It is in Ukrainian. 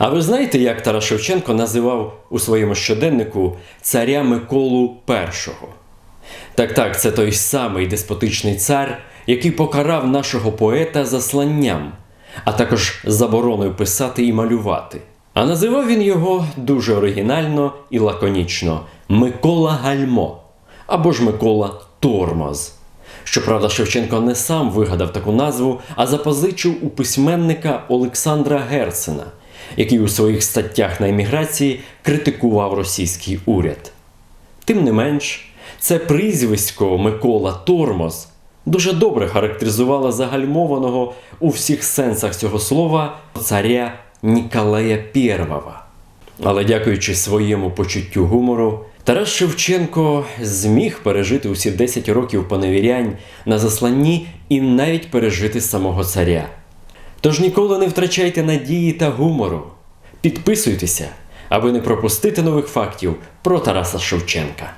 А ви знаєте, як Тарас Шевченко називав у своєму щоденнику царя Миколу І? Так так, це той самий деспотичний цар, який покарав нашого поета засланням, а також забороною писати і малювати. А називав він його дуже оригінально і лаконічно Микола Гальмо або ж Микола Тормоз. Щоправда, Шевченко не сам вигадав таку назву, а запозичив у письменника Олександра Герцена, який у своїх статтях на еміграції критикував російський уряд. Тим не менш, це прізвисько Микола Тормоз дуже добре характеризувало загальмованого у всіх сенсах цього слова царя Ніколая І. Але дякуючи своєму почуттю гумору, Тарас Шевченко зміг пережити усі 10 років поневірянь на засланні і навіть пережити самого царя. Тож ніколи не втрачайте надії та гумору. Підписуйтеся, аби не пропустити нових фактів про Тараса Шевченка.